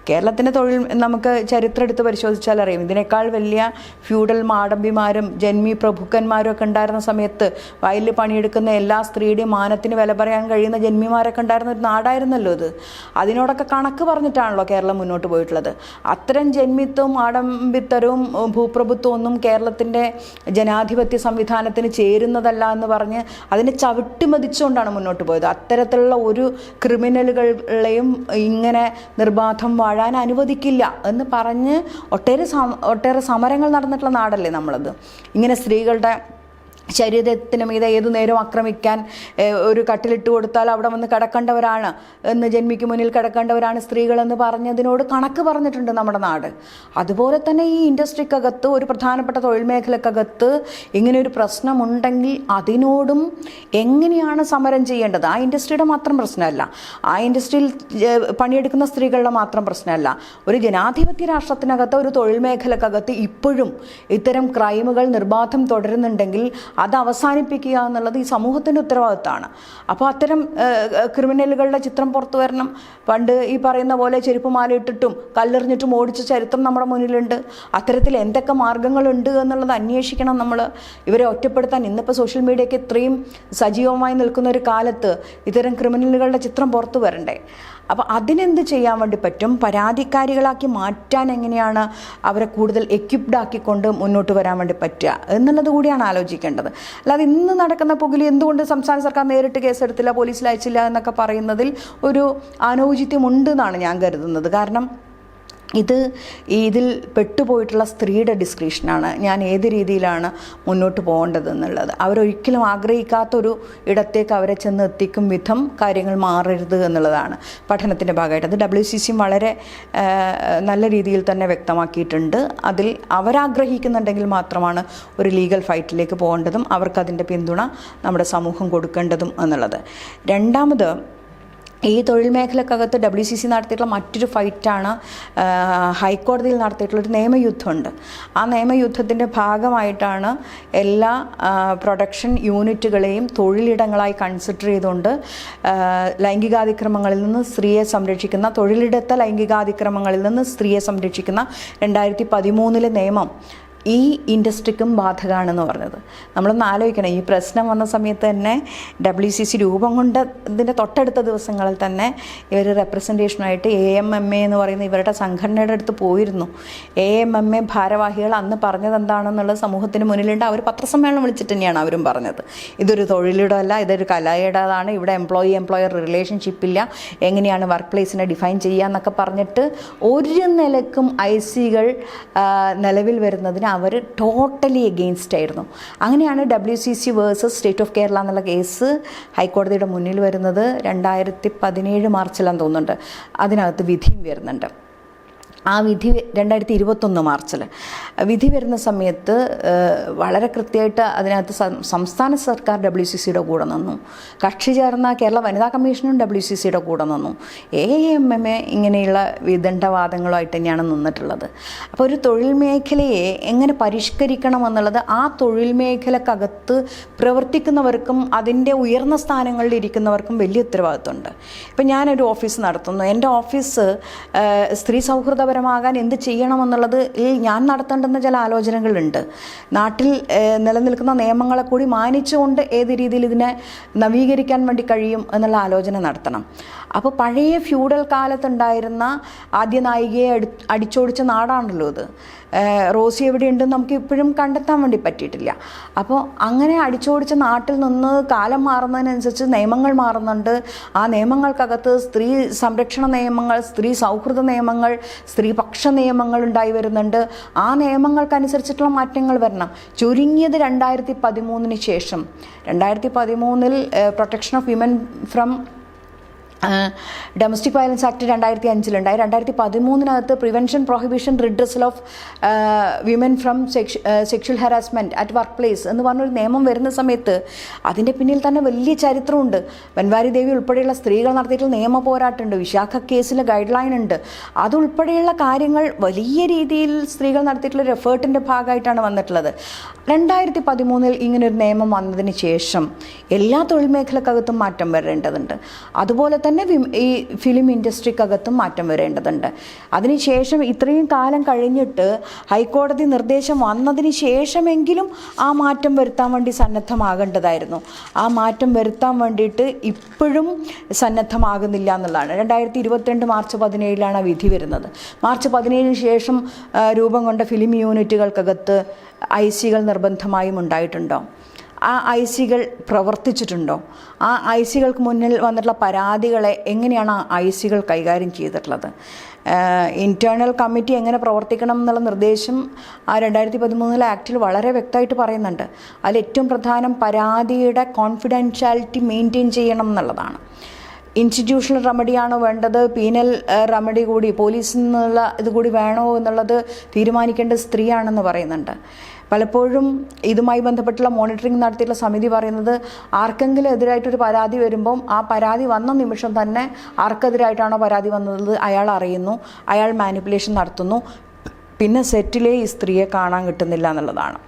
കേരളത്തിന്റെ തൊഴിൽ നമുക്ക് ചരിത്രം എടുത്ത് പരിശോധിച്ചാൽ അറിയാം. ഇതിനേക്കാൾ വലിയ ഫ്യൂഡൽ മാടമ്പിമാരും ജന്മി പ്രഭുക്കന്മാരും ഒക്കെ ഉണ്ടായിരുന്ന സമയത്ത് വയലിൽ പണിയെടുക്കുന്ന എല്ലാ സ്ത്രീയുടെയും മാനത്തിന് വില പറയാൻ കഴിയുന്ന ജന്മിമാരൊക്കെ ഉണ്ടായിരുന്ന ഒരു നാടായിരുന്നല്ലോ ഇത്. അതിനോടൊക്കെ കണക്ക് പറഞ്ഞിട്ടാണല്ലോ കേരളം മുന്നോട്ട് പോയിട്ടുള്ളത്. അത്തരം ജന്മിത്വവും ആഡംബിത്തരവും ഭൂപ്രഭുത്വം ഭൂപ്രഭുത്വവും ഒന്നും കേരളത്തിന്റെ ജനാധിപത്യ സംവിധാനത്തിന് ചേരുന്നതല്ല എന്ന് പറഞ്ഞ് അതിനെ ചവിട്ടിമതിച്ചുകൊണ്ടാണ് മുന്നോട്ട് പോയത്. അത്തരത്തിലുള്ള ഒരു ക്രിമിനലുകളെയും ഇങ്ങനെ നിർബാധം വാഴാൻ അനുവദിക്കില്ല എന്ന് പറഞ്ഞ് ഒട്ടേറെ ഒട്ടേറെ സമരങ്ങൾ നടന്നിട്ടുള്ള നാടല്ലേ നമ്മളത്? ഇങ്ങനെ സ്ത്രീകളുടെ ശരീരത്തിന് മീതെ ഏതു നേരവും ആക്രമിക്കാൻ ഒരു കട്ടിലിട്ട് കൊടുത്താൽ അവിടെ വന്ന് കിടക്കേണ്ടവരാണ് എന്ന് ജന്മിക്ക് മുന്നിൽ കിടക്കേണ്ടവരാണ് സ്ത്രീകളെന്ന് പറഞ്ഞതിനോട് കണക്ക് പറഞ്ഞിട്ടുണ്ട് നമ്മുടെ നാട്. അതുപോലെ തന്നെ ഈ ഇൻഡസ്ട്രിക്കകത്ത് ഒരു പ്രധാനപ്പെട്ട തൊഴിൽ മേഖലക്കകത്ത് ഇങ്ങനെ ഒരു പ്രശ്നമുണ്ടെങ്കിൽ അതിനോടും എങ്ങനെയാണ് സമരം ചെയ്യേണ്ടത്? ആ ഇൻഡസ്ട്രിയുടെ മാത്രം പ്രശ്നമല്ല. ആ ഇൻഡസ്ട്രിയിൽ പണിയെടുക്കുന്ന സ്ത്രീകളുടെ മാത്രം പ്രശ്നമല്ല. ഒരു ജനാധിപത്യ രാഷ്ട്രത്തിനകത്ത് ഒരു തൊഴിൽ മേഖലക്കകത്ത് ഇപ്പോഴും ഇത്തരം ക്രൈമുകൾ നിർബാധം തുടരുന്നുണ്ടെങ്കിൽ അത് അവസാനിപ്പിക്കുക എന്നുള്ളത് ഈ സമൂഹത്തിന്റെ ഉത്തരവാദിത്തമാണ്. അപ്പോൾ അത്തരം ക്രിമിനലുകളുടെ ചിത്രം പുറത്തു വരണം. പണ്ട് ഈ പറയുന്ന പോലെ ചെരുപ്പ് മാലയിട്ടിട്ടും കല്ലെറിഞ്ഞിട്ടും ഓടിച്ച ചരിത്രം നമ്മുടെ മുന്നിലുണ്ട്. അത്തരത്തിൽ എന്തൊക്കെ മാർഗങ്ങളുണ്ട് എന്നുള്ളത് അന്വേഷിക്കണം നമ്മൾ ഇവരെ ഒറ്റപ്പെടുത്താൻ ഇന്നിപ്പോൾ സോഷ്യൽ മീഡിയയ്ക്ക് ഇത്രയും സജീവമായി നിൽക്കുന്ന ഒരു കാലത്ത് ഇത്തരം ക്രിമിനലുകളുടെ ചിത്രം പുറത്തു വരണ്ടേ? അപ്പോൾ അതിനെന്ത് ചെയ്യാൻ വേണ്ടി പറ്റും? പരാതിക്കാരികളാക്കി മാറ്റാൻ എങ്ങനെയാണ് അവരെ കൂടുതൽ എക്യുപ്ഡ് ആക്കിക്കൊണ്ട് മുന്നോട്ട് വരാൻ വേണ്ടി പറ്റുക? എന്നുള്ളത് കൂടിയാണ് ആലോചിക്കേണ്ടത്. അല്ലാതെ ഇന്ന് നടക്കുന്ന പുകലി എന്തുകൊണ്ട് സംസ്ഥാന സർക്കാർ നേരിട്ട് കേസെടുത്തില്ല പോലീസിൽ അയച്ചില്ല എന്നൊക്കെ പറയുന്നതിൽ ഒരു അനൗചിത്യമുണ്ട് എന്നാണ് ഞാൻ കരുതുന്നത്. കാരണം ഇത് ഇതിൽ പെട്ടുപോയിട്ടുള്ള സ്ത്രീയുടെ ഡിസ്ക്രിപ്ഷനാണ്. ഞാൻ ഏത് രീതിയിലാണ് മുന്നോട്ട് പോകേണ്ടത് എന്നുള്ളത്. അവരൊരിക്കലും ആഗ്രഹിക്കാത്തൊരു ഇടത്തേക്ക് അവരെ ചെന്ന് എത്തിക്കും വിധം കാര്യങ്ങൾ മാറരുത് എന്നുള്ളതാണ് പഠനത്തിന്റെ ഭാഗമായിട്ട്. അത് ഡബ്ല്യു സി സിയും വളരെ നല്ല രീതിയിൽ തന്നെ വ്യക്തമാക്കിയിട്ടുണ്ട്. അതിൽ അവരാഗ്രഹിക്കുന്നുണ്ടെങ്കിൽ മാത്രമാണ് ഒരു ലീഗൽ ഫൈറ്റിലേക്ക് പോകേണ്ടതും അവർക്കതിന്റെ പിന്തുണ നമ്മുടെ സമൂഹം കൊടുക്കേണ്ടതും എന്നുള്ളത്. രണ്ടാമത് ഈ തൊഴിൽ മേഖലക്കകത്ത് ഡബ്ല്യു സി സി നടത്തിയിട്ടുള്ള മറ്റൊരു ഫൈറ്റാണ് ഹൈക്കോടതിയിൽ നടത്തിയിട്ടുള്ള ഒരു നിയമയുദ്ധമുണ്ട്. ആ നിയമയുദ്ധത്തിന്റെ ഭാഗമായിട്ടാണ് എല്ലാ പ്രൊഡക്ഷൻ യൂണിറ്റുകളെയും തൊഴിലിടങ്ങളായി കൺസിഡർ ചെയ്തുകൊണ്ട് ലൈംഗികാതിക്രമങ്ങളിൽ നിന്ന് സ്ത്രീയെ സംരക്ഷിക്കുന്ന തൊഴിലിടത്തെ ലൈംഗികാതിക്രമങ്ങളിൽ നിന്ന് സ്ത്രീയെ സംരക്ഷിക്കുന്ന രണ്ടായിരത്തി പതിമൂന്നിലെ നിയമം. ഈ ഇൻഡസ്ട്രിക്കും ബാധകമാണെന്ന് പറഞ്ഞത്. നമ്മളൊന്ന് ആലോചിക്കണം. ഈ പ്രശ്നം വന്ന സമയത്ത് തന്നെ ഡബ്ല്യു സി സി രൂപം കൊണ്ട് ഇതിന്റെ തൊട്ടടുത്ത ദിവസങ്ങളിൽ തന്നെ ഇവർ റെപ്രസെന്റേഷനായിട്ട് എ എം എം എ എന്ന് പറയുന്ന ഇവരുടെ സംഘടനയുടെ അടുത്ത് പോയിരുന്നു. എ എം എം എ ഭാരവാഹികൾ അന്ന് പറഞ്ഞത് എന്താണെന്നുള്ളത് സമൂഹത്തിന് മുന്നിലുണ്ട്. അവർ പത്രസമ്മേളനം വിളിച്ചിട്ട് തന്നെയാണ് അവരും പറഞ്ഞത്. ഇതൊരു തൊഴിലിടമല്ല ഇതൊരു കലയുടേതാണ്. ഇവിടെ എംപ്ലോയി എംപ്ലോയർ റിലേഷൻഷിപ്പ് ഇല്ല. എങ്ങനെയാണ് വർക്ക് പ്ലേസിനെ ഡിഫൈൻ ചെയ്യുക എന്നൊക്കെ പറഞ്ഞിട്ട് ഒരു നിലക്കും ഐ സികൾ നിലവിൽ വരുന്നതിന് അവർ ടോട്ടലി എഗെയിൻസ്റ്റ് ആയിരുന്നു. അങ്ങനെയാണ് W C C versus state of Kerala എന്നുള്ള കേസ് ഹൈക്കോടതിയുടെ മുന്നിൽ വരുന്നത് രണ്ടായിരത്തി പതിനേഴ് മാർച്ചിലാന്ന് തോന്നുന്നുണ്ട്. അതിനകത്ത് വിധിയും വരുന്നുണ്ട്. ആ വിധി രണ്ടായിരത്തി ഇരുപത്തൊന്ന് മാർച്ചിൽ. വിധി വരുന്ന സമയത്ത് വളരെ കൃത്യമായിട്ട് അതിനകത്ത് സംസ്ഥാന സർക്കാർ ഡബ്ല്യു സി സിയുടെ കൂടെ നിന്നു. കക്ഷി ചേർന്ന കേരള വനിതാ കമ്മീഷനും ഡബ്ല്യു സി സിയുടെ കൂടെ നിന്നു. എ എം എം എ ഇങ്ങനെയുള്ള വിദണ്ഡവാദങ്ങളുമായിട്ട് തന്നെയാണ് നിന്നിട്ടുള്ളത്. അപ്പോൾ ഒരു തൊഴിൽ മേഖലയെ എങ്ങനെ പരിഷ്കരിക്കണമെന്നുള്ളത് ആ തൊഴിൽ മേഖലക്കകത്ത് പ്രവർത്തിക്കുന്നവർക്കും അതിന്റെ ഉയർന്ന സ്ഥാനങ്ങളിൽ ഇരിക്കുന്നവർക്കും വലിയ ഉത്തരവാദിത്വമുണ്ട്. ഇപ്പം ഞാനൊരു ഓഫീസ് നടത്തുന്നു. എന്റെ ഓഫീസ് സ്ത്രീ സ്ത്രീ സൗഹൃദപരമാകാൻ എന്ത് ചെയ്യണമെന്നുള്ളത് ഞാൻ നടത്തേണ്ടുന്ന ചില ആലോചനകളുണ്ട്. നാട്ടിൽ നിലനിൽക്കുന്ന നിയമങ്ങളെ കൂടി മാനിച്ചുകൊണ്ട് ഏത് രീതിയിൽ ഇതിനെ നവീകരിക്കാൻ വേണ്ടി കഴിയും എന്നുള്ള ആലോചന നടത്തണം. അപ്പോൾ പഴയ ഫ്യൂഡൽ കാലത്തുണ്ടായിരുന്ന ആദ്യ നായികയെ അടി അടിച്ചോടിച്ച നാടാണല്ലോ ഇത്. റോസി എവിടെയുണ്ടെന്ന് നമുക്ക് ഇപ്പോഴും കണ്ടെത്താൻ വേണ്ടി പറ്റിയിട്ടില്ല. അപ്പോൾ അങ്ങനെ അടിച്ചോടിച്ച നാട്ടിൽ നിന്ന് കാലം മാറുന്നതിനനുസരിച്ച് നിയമങ്ങൾ മാറുന്നുണ്ട്. ആ നിയമങ്ങൾക്കകത്ത് സ്ത്രീ സംരക്ഷണ നിയമങ്ങൾ സ്ത്രീ സൗഹൃദ നിയമങ്ങൾ സ്ത്രീപക്ഷ നിയമങ്ങൾ ഉണ്ടായി വരുന്നുണ്ട്. ആ നിയമങ്ങൾക്കനുസരിച്ചിട്ടുള്ള മാറ്റങ്ങൾ വരണം. ചുരുങ്ങിയത് രണ്ടായിരത്തി പതിമൂന്നിന് ശേഷം. രണ്ടായിരത്തി പതിമൂന്നിൽ protection of women from domestic violence act രണ്ടായിരത്തി അഞ്ചിലുണ്ടായി രണ്ടായിരത്തി പതിമൂന്നിനകത്ത് prevention prohibition redressal of women from sexual harassment at workplace എന്ന് പറഞ്ഞൊരു നിയമം വരുന്ന സമയത്ത് അതിന്റെ പിന്നിൽ തന്നെ വലിയ ചരിത്രമുണ്ട്. വൻവാരി ദേവി ഉൾപ്പെടെയുള്ള സ്ത്രീകൾ നടത്തിയിട്ടുള്ള നിയമ പോരാട്ടമുണ്ട്. വിശാഖ കേസിൽ ഗൈഡ് ലൈൻ ഉണ്ട്. അതുൾപ്പെടെയുള്ള കാര്യങ്ങൾ വലിയ രീതിയിൽ സ്ത്രീകൾ നടത്തിയിട്ടുള്ള ഒരു എഫേർട്ടിന്റെ ഭാഗമായിട്ടാണ് വന്നിട്ടുള്ളത്. രണ്ടായിരത്തി പതിമൂന്നിൽ ഇങ്ങനൊരു നിയമം വന്നതിന് ശേഷം എല്ലാ തൊഴിൽ മേഖലക്കകത്തും മാറ്റം വരേണ്ടതുണ്ട്. അതുപോലെ തന്നെ വിം- ഈ ഫിലിം ഇൻഡസ്ട്രിക്കകത്തും മാറ്റം വരേണ്ടതുണ്ട്. അതിനുശേഷം ഇത്രയും കാലം കഴിഞ്ഞിട്ട് ഹൈക്കോടതി നിർദ്ദേശം വന്നതിന് ശേഷമെങ്കിലും ആ മാറ്റം വരുത്താൻ വേണ്ടി സന്നദ്ധമാകേണ്ടതായിരുന്നു. ആ മാറ്റം വരുത്താൻ വേണ്ടിയിട്ട് ഇപ്പോഴും സന്നദ്ധമാകുന്നില്ല എന്നുള്ളതാണ്. രണ്ടായിരത്തി ഇരുപത്തിരണ്ട് മാർച്ച് പതിനേഴിലാണ് ആ വിധി വരുന്നത്. മാർച്ച് പതിനേഴിന് ശേഷം രൂപം കൊണ്ട ഫിലിം യൂണിറ്റുകൾക്കകത്ത് ഐ സികൾ നിർബന്ധമായും ഉണ്ടായിട്ടുണ്ടോ? ആ ഐ സികൾ പ്രവർത്തിച്ചിട്ടുണ്ടോ? ആ ഐ സികൾക്ക് മുന്നിൽ വന്നിട്ടുള്ള പരാതികളെ എങ്ങനെയാണ് ആ ഐ സികൾ കൈകാര്യം ചെയ്തിട്ടുള്ളത്? ഇന്റേർണൽ കമ്മിറ്റി എങ്ങനെ പ്രവർത്തിക്കണം എന്നുള്ള നിർദ്ദേശം ആ രണ്ടായിരത്തി പതിമൂന്നിലെ ആക്റ്റിൽ വളരെ വ്യക്തമായിട്ട് പറയുന്നുണ്ട്. അതിൽ ഏറ്റവും പ്രധാനം പരാതിയുടെ കോൺഫിഡൻഷ്യാലിറ്റി മെയിന്റെയിൻ ചെയ്യണം എന്നുള്ളതാണ്. ഇൻസ്റ്റിറ്റ്യൂഷണൽ റെമഡിയാണോ വേണ്ടത്? പീനൽ റെമഡി കൂടി പോലീസിൽ നിന്നുള്ള ഇത് കൂടി വേണോ എന്നുള്ളത് തീരുമാനിക്കേണ്ടത് സ്ത്രീയാണെന്ന് പറയുന്നുണ്ട്. പലപ്പോഴും ഇതുമായി ബന്ധപ്പെട്ടുള്ള മോണിറ്ററിംഗ് നടത്തിയിട്ടുള്ള സമിതി പറയുന്നത് ആർക്കെങ്കിലും എതിരായിട്ടൊരു പരാതി വരുമ്പം ആ പരാതി വന്ന നിമിഷം തന്നെ ആർക്കെതിരായിട്ടാണോ പരാതി വന്നത് അയാൾ അറിയുന്നു അയാൾ മാനിപ്പുലേഷൻ നടത്തുന്നു. പിന്നെ സെറ്റിലേ ഈ സ്ത്രീയെ കാണാൻ കിട്ടുന്നില്ല എന്നുള്ളതാണ്.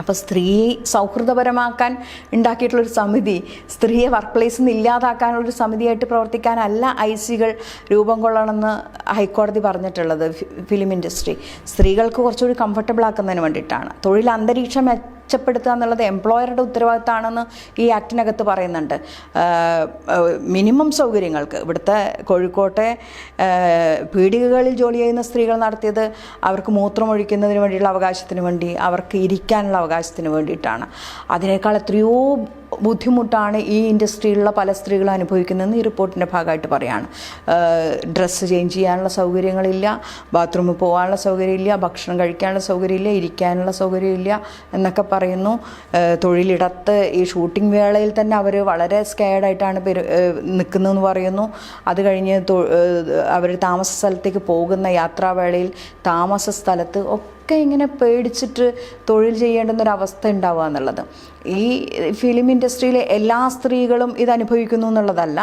അപ്പോൾ സ്ത്രീയെ സൗഹൃദപരമാക്കാൻ ഉണ്ടാക്കിയിട്ടുള്ളൊരു സമിതി സ്ത്രീയെ വർക്ക് പ്ലേസിൽ നിന്ന് ഇല്ലാതാക്കാനുള്ളൊരു സമിതിയായിട്ട് പ്രവർത്തിക്കാനല്ല ഐ സികൾ രൂപം കൊള്ളണമെന്ന് ഹൈക്കോടതി പറഞ്ഞിട്ടുള്ളത് ഫിലിം ഇൻഡസ്ട്രി. സ്ത്രീകൾക്ക് കുറച്ചുകൂടി കംഫർട്ടബിൾ ആക്കുന്നതിന് വേണ്ടിയിട്ടാണ്. തൊഴിൽ അന്തരീക്ഷം മെച്ചപ്പെടുത്തുക എന്നുള്ളത് എംപ്ലോയറുടെ ഉത്തരവാദിത്തമാണെന്ന് ഈ ആക്ടിനകത്ത് പറയുന്നുണ്ട്. മിനിമം സൗകര്യങ്ങൾക്ക് ഇവിടുത്തെ കോഴിക്കോട്ടെ പീടികകളിൽ ജോലി ചെയ്യുന്ന സ്ത്രീകൾ നടത്തിയത് അവർക്ക് മൂത്രമൊഴിക്കുന്നതിന് വേണ്ടിയുള്ള അവകാശത്തിന് വേണ്ടി അവർക്ക് ഇരിക്കാനുള്ള അവകാശത്തിന് വേണ്ടിയിട്ടാണ്. അതിനേക്കാൾ എത്രയോ ബുദ്ധിമുട്ടാണ് ഈ ഇൻഡസ്ട്രിയിലുള്ള പല സ്ത്രീകളും അനുഭവിക്കുന്നതെന്ന് ഈ റിപ്പോർട്ടിന്റെ ഭാഗമായിട്ട് പറയാണ്. ഡ്രസ്സ് ചേഞ്ച് ചെയ്യാനുള്ള സൗകര്യങ്ങളില്ല ബാത്റൂമിൽ പോകാനുള്ള സൗകര്യമില്ല ഭക്ഷണം കഴിക്കാനുള്ള സൗകര്യമില്ല ഇരിക്കാനുള്ള സൗകര്യമില്ല എന്നൊക്കെ പറയുന്നു. തൊഴിലിടത്ത് ഈ ഷൂട്ടിംഗ് വേളയിൽ തന്നെ അവർ വളരെ സ്കേഡായിട്ടാണ് പെരു നിൽക്കുന്നതെന്ന് പറയുന്നു. അത് കഴിഞ്ഞ് അവർ താമസ സ്ഥലത്തേക്ക് പോകുന്ന യാത്രാവേളയിൽ താമസ സ്ഥലത്ത് ഒക്കെ ഇങ്ങനെ പേടിച്ചിട്ട് തൊഴിൽ ചെയ്യേണ്ടുന്നൊരവസ്ഥ ഉണ്ടാവുക എന്നുള്ളത്. ഈ ഫിലിം ഇൻഡസ്ട്രിയിലെ എല്ലാ സ്ത്രീകളും ഇത് അനുഭവിക്കുന്നു എന്നുള്ളതല്ല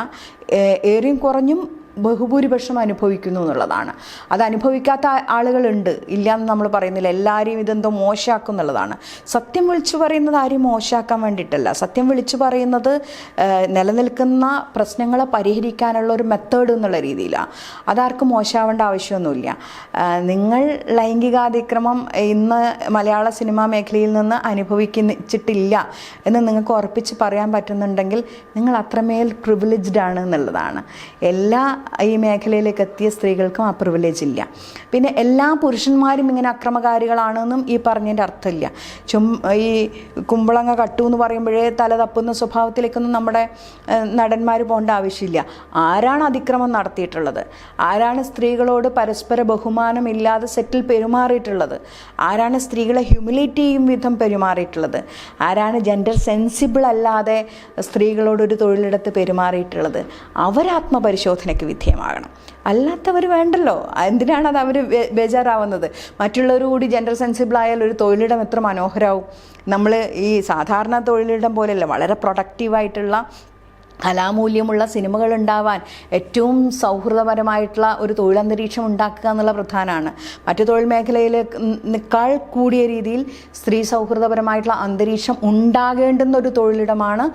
ഏറിയും കുറഞ്ഞും ബഹുഭൂരിപക്ഷം അനുഭവിക്കുന്നു എന്നുള്ളതാണ്. അത് അനുഭവിക്കാത്ത ആളുകളുണ്ട്. ഇല്ല എന്ന് നമ്മൾ പറയുന്നില്ല. എല്ലാവരെയും ഇതെന്തോ മോശമാക്കും എന്നുള്ളതാണ്. സത്യം വിളിച്ചു പറയുന്നത് ആരെയും മോശമാക്കാൻ വേണ്ടിയിട്ടല്ല. സത്യം വിളിച്ചു പറയുന്നത് നിലനിൽക്കുന്ന പ്രശ്നങ്ങളെ പരിഹരിക്കാനുള്ള ഒരു മെത്തേഡ് എന്നുള്ള രീതിയിലാണ് അതാർക്കും മോശമാവേണ്ട ആവശ്യമൊന്നുമില്ല. നിങ്ങൾ ലൈംഗികാതിക്രമം ഇന്ന് മലയാള സിനിമാ മേഖലയിൽ നിന്ന് അനുഭവിച്ചിട്ടില്ല എന്ന് നിങ്ങൾക്ക് ഉറപ്പിച്ച് പറയാൻ പറ്റുന്നുണ്ടെങ്കിൽ നിങ്ങൾ അത്രമേൽ പ്രിവിലേജ്ഡ് ആണ് എന്നുള്ളതാണ്. എല്ലാ ഈ മേഖലയിലേക്ക് എത്തിയ സ്ത്രീകൾക്കും ആ പ്രിവിലേജ് ഇല്ല. പിന്നെ എല്ലാ പുരുഷന്മാരും ഇങ്ങനെ അക്രമകാരികളാണെന്നും ഈ പറഞ്ഞതിന്റെ അർത്ഥമില്ല. ചും ഈ കുമ്പളങ്ങ കട്ടു എന്ന് പറയുമ്പോഴേ തല തപ്പുന്ന സ്വഭാവത്തിലേക്കൊന്നും നമ്മുടെ നടന്മാർ പോകേണ്ട ആവശ്യമില്ല. ആരാണ് അതിക്രമം നടത്തിയിട്ടുള്ളത്? ആരാണ് സ്ത്രീകളോട് പരസ്പര ബഹുമാനമില്ലാതെ സെറ്റിൽ പെരുമാറിയിട്ടുള്ളത്? ആരാണ് സ്ത്രീകളെ ഹ്യൂമിലേറ്റ് ചെയ്യും വിധം പെരുമാറിയിട്ടുള്ളത്? ആരാണ് ജെൻഡർ സെൻസിബിൾ അല്ലാതെ സ്ത്രീകളോടൊരു തൊഴിലിടത്ത് പെരുമാറിയിട്ടുള്ളത്? അവർ ആത്മപരിശോധനയ്ക്ക് വിധേയമാകണം. അല്ലാത്തവർ വേണ്ടല്ലോ. എന്തിനാണ് അത് അവർ ബേജാറാവുന്നത്? മറ്റുള്ളവർ കൂടി ജെൻഡർ സെൻസിബിൾ ആയാൽ ഒരു തൊഴിലിടം എത്ര മനോഹരമാവും നമ്മൾ ഈ സാധാരണ തൊഴിലിടം പോലെയല്ല വളരെ പ്രൊഡക്റ്റീവായിട്ടുള്ള കലാമൂല്യമുള്ള സിനിമകൾ ഉണ്ടാവാൻ ഏറ്റവും സൗഹൃദപരമായിട്ടുള്ള ഒരു തൊഴിലന്തരീക്ഷം ഉണ്ടാക്കുക എന്നുള്ള പ്രധാനമാണ് മറ്റു തൊഴിൽ മേഖലയിലേക്കാൾ കൂടിയ രീതിയിൽ സ്ത്രീ സൗഹൃദപരമായിട്ടുള്ള അന്തരീക്ഷം ഉണ്ടാകേണ്ടുന്ന ഒരു തൊഴിലിടമാണ്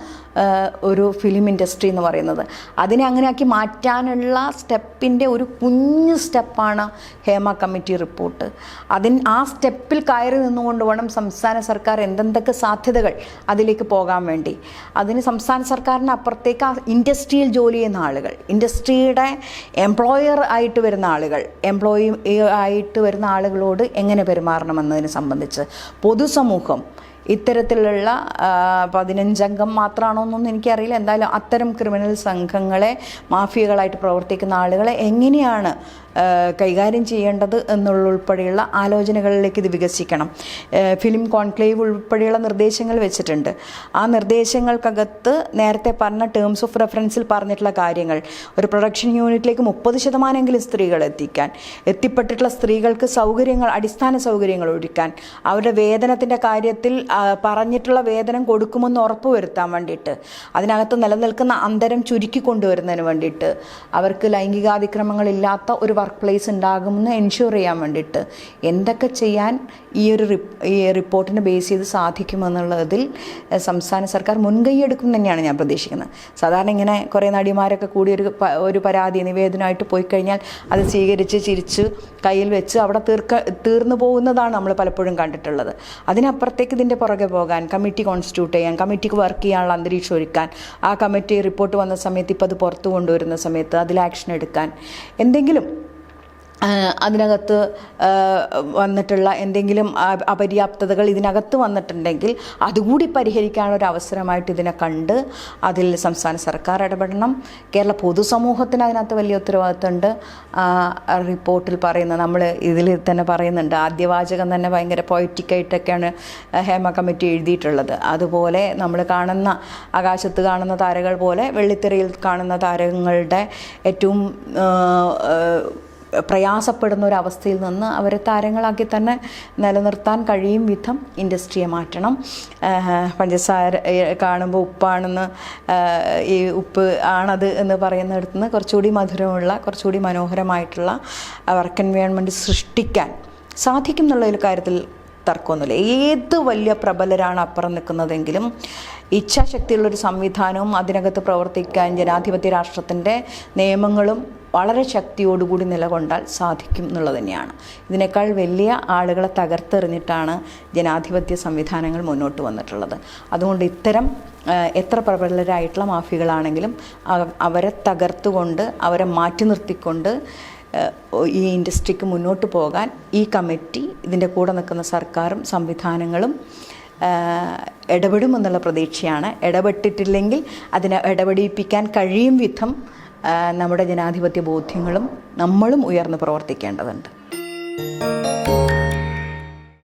ഒരു ഫിലിം ഇൻഡസ്ട്രി എന്ന് പറയുന്നത്. അതിനെ അങ്ങനെയാക്കി മാറ്റാനുള്ള സ്റ്റെപ്പിന്റെ ഒരു കുഞ്ഞു സ്റ്റെപ്പാണ് ഹേമ കമ്മിറ്റി റിപ്പോർട്ട്. അതിന് ആ സ്റ്റെപ്പിൽ കയറി നിന്നുകൊണ്ട് വേണം സംസ്ഥാന സർക്കാർ എന്തെന്തൊക്കെ സാധ്യതകൾ അതിലേക്ക് പോകാൻ വേണ്ടി. അതിന് സംസ്ഥാന സർക്കാരിന് അപ്പുറത്തേക്ക് ആ ഇൻഡസ്ട്രിയിൽ ജോലി ചെയ്യുന്ന ആളുകൾ ഇൻഡസ്ട്രിയുടെ എംപ്ലോയർ ആയിട്ട് വരുന്ന ആളുകൾ എംപ്ലോയി ആയിട്ട് വരുന്ന ആളുകളോട് എങ്ങനെ പെരുമാറണമെന്നതിനെ സംബന്ധിച്ച് പൊതുസമൂഹം ഇത്തരത്തിലുള്ള പതിനഞ്ചംഗം മാത്രമാണോ എന്നൊന്നും എനിക്കറിയില്ല. എന്തായാലും അത്തരം ക്രിമിനൽ സംഘങ്ങളെ മാഫിയകളായിട്ട് പ്രവർത്തിക്കുന്ന ആളുകളെ എങ്ങനെയാണ് കൈകാര്യം ചെയ്യേണ്ടത് എന്നുള്ള ഉൾപ്പെടെയുള്ള ആലോചനകളിലേക്ക് ഇത് വികസിക്കണം. ഫിലിം കോൺക്ലേവ് ഉൾപ്പെടെയുള്ള നിർദ്ദേശങ്ങൾ വെച്ചിട്ടുണ്ട്. ആ നിർദ്ദേശങ്ങൾക്കകത്ത് നേരത്തെ പറഞ്ഞ ടേംസ് ഓഫ് റെഫറൻസിൽ പറഞ്ഞിട്ടുള്ള കാര്യങ്ങൾ ഒരു പ്രൊഡക്ഷൻ യൂണിറ്റിലേക്ക് മുപ്പത് ശതമാനമെങ്കിലും സ്ത്രീകൾ എത്തിക്കാൻ എത്തിപ്പെട്ടിട്ടുള്ള സ്ത്രീകൾക്ക് സൗകര്യങ്ങൾ അടിസ്ഥാന സൗകര്യങ്ങൾ ഒരുക്കാൻ അവരുടെ വേതനത്തിന്റെ കാര്യത്തിൽ പറഞ്ഞിട്ടുള്ള വേതനം കൊടുക്കുമെന്ന് ഉറപ്പ് വരുത്താൻ വേണ്ടിയിട്ട് അതിനകത്ത് നിലനിൽക്കുന്ന അന്തരം ചുരുക്കി കൊണ്ടുവരുന്നതിന് വേണ്ടിയിട്ട് അവർക്ക് ലൈംഗികാതിക്രമങ്ങളില്ലാത്ത ഒരു വർക്ക് പ്ലേസ് ഉണ്ടാകുമെന്ന് എൻഷുർ ചെയ്യാൻ വേണ്ടിയിട്ട്. എന്തൊക്കെ ചെയ്യാൻ ഈ ഒരു ഈ റിപ്പോർട്ടിനെ ബേസ് ചെയ്ത് സാധിക്കുമെന്നുള്ളതിൽ സംസ്ഥാന സർക്കാർ മുൻകൈ എടുക്കും തന്നെയാണ് ഞാൻ പ്രതീക്ഷിക്കുന്നത്. സാധാരണ ഇങ്ങനെ കുറേ നടിമാരൊക്കെ കൂടി ഒരു ഒരു പരാതി നിവേദനമായിട്ട് പോയി കഴിഞ്ഞാൽ അത് സ്വീകരിച്ച് ചിരിച്ച് കയ്യിൽ വെച്ച് അവിടെ തീർക്ക തീർന്നു പോകുന്നതാണ് നമ്മൾ പലപ്പോഴും കണ്ടിട്ടുള്ളത്. അതിനപ്പുറത്തേക്ക് ഇതിന്റെ പുറകെ പോകാൻ കമ്മിറ്റി കോൺസ്റ്റിറ്റ്യൂട്ട് ചെയ്യാൻ കമ്മിറ്റിക്ക് വർക്ക് ചെയ്യാനുള്ള അന്തരീക്ഷം ഒരുക്കാൻ ആ കമ്മിറ്റി റിപ്പോർട്ട് വന്ന സമയത്ത് ഇപ്പോൾ അത് പുറത്തു കൊണ്ടുവരുന്ന സമയത്ത് അതിൽ ആക്ഷൻ എടുക്കാൻ എന്തെങ്കിലും അതിനകത്ത് വന്നിട്ടുള്ള എന്തെങ്കിലും അപര്യാപ്തതകൾ ഇതിനകത്ത് വന്നിട്ടുണ്ടെങ്കിൽ അതുകൂടി പരിഹരിക്കാനുള്ള ഒരു അവസരമായിട്ട് ഇതിനെ കണ്ട് അതിൽ സംസ്ഥാന സർക്കാർ ഇടപെടണം. കേരള പൊതുസമൂഹത്തിന് അതിനകത്ത് വലിയ ഉത്തരവാദിത്തമുണ്ട്. റിപ്പോർട്ടിൽ പറയുന്ന നമ്മൾ ഇതിൽ തന്നെ പറയുന്നുണ്ട്. ആദ്യവാചകം തന്നെ ഭയങ്കര പോയിറ്റിക്കായിട്ടൊക്കെയാണ് ഹേമ കമ്മിറ്റി എഴുതിയിട്ടുള്ളത്. അതുപോലെ നമ്മൾ കാണുന്ന ആകാശത്ത് കാണുന്ന താരകൾ പോലെ വെള്ളിത്തിരയിൽ കാണുന്ന താരങ്ങളുടെ ഏറ്റവും പ്രയാസപ്പെടുന്ന ഒരു അവസ്ഥയിൽ നിന്ന് അവരെ താരങ്ങളാക്കി തന്നെ നിലനിർത്താൻ കഴിയും വിധം ഇൻഡസ്ട്രിയെ മാറ്റണം. പഞ്ചസാര കാണുമ്പോൾ ഉപ്പാണെന്ന് ഈ ഉപ്പ് ആണത് എന്ന് പറയുന്നിടത്ത് നിന്ന് കുറച്ചുകൂടി മധുരമുള്ള കുറച്ചുകൂടി മനോഹരമായിട്ടുള്ള വർക്ക് എൻവയോൺമെന്റ് സൃഷ്ടിക്കാൻ സാധിക്കും എന്നുള്ള ഒരു കാര്യത്തിൽ തർക്കമൊന്നുമില്ല. ഏത് വലിയ പ്രബലരാണ് അപ്പുറം നിൽക്കുന്നതെങ്കിലും ഇച്ഛാശക്തിയുള്ളൊരു സംവിധാനവും അതിനകത്ത് പ്രവർത്തിക്കാൻ ജനാധിപത്യ രാഷ്ട്രത്തിന്റെ നിയമങ്ങളും വളരെ ശക്തിയോടുകൂടി നിലകൊണ്ടാൽ സാധിക്കും എന്നുള്ളത് തന്നെയാണ്. ഇതിനേക്കാൾ വലിയ ആളുകളെ തകർത്തെറിഞ്ഞിട്ടാണ് ജനാധിപത്യ സംവിധാനങ്ങൾ മുന്നോട്ട് വന്നിട്ടുള്ളത്. അതുകൊണ്ട് ഇത്തരം എത്ര പ്രബലരായിട്ടുള്ള മാഫികളാണെങ്കിലും അവ- അവരെ തകർത്തുകൊണ്ട് അവരെ മാറ്റി നിർത്തിക്കൊണ്ട് ഈ ഇൻഡസ്ട്രിക്ക് മുന്നോട്ട് പോകാൻ ഈ കമ്മിറ്റി ഇതിന്റെ കൂടെ നിൽക്കുന്ന സർക്കാരും സംവിധാനങ്ങളും ഇടപെടുമെന്നുള്ള പ്രതീക്ഷയാണ്. ഇടപെട്ടിട്ടില്ലെങ്കിൽ അതിനെ ഇടപെടിപ്പിക്കാൻ കഴിയും വിധം നമ്മുടെ ജനാധിപത്യ ബോധ്യങ്ങളും നമ്മളും ഉയർന്ന് പ്രവർത്തിക്കേണ്ടതുണ്ട്.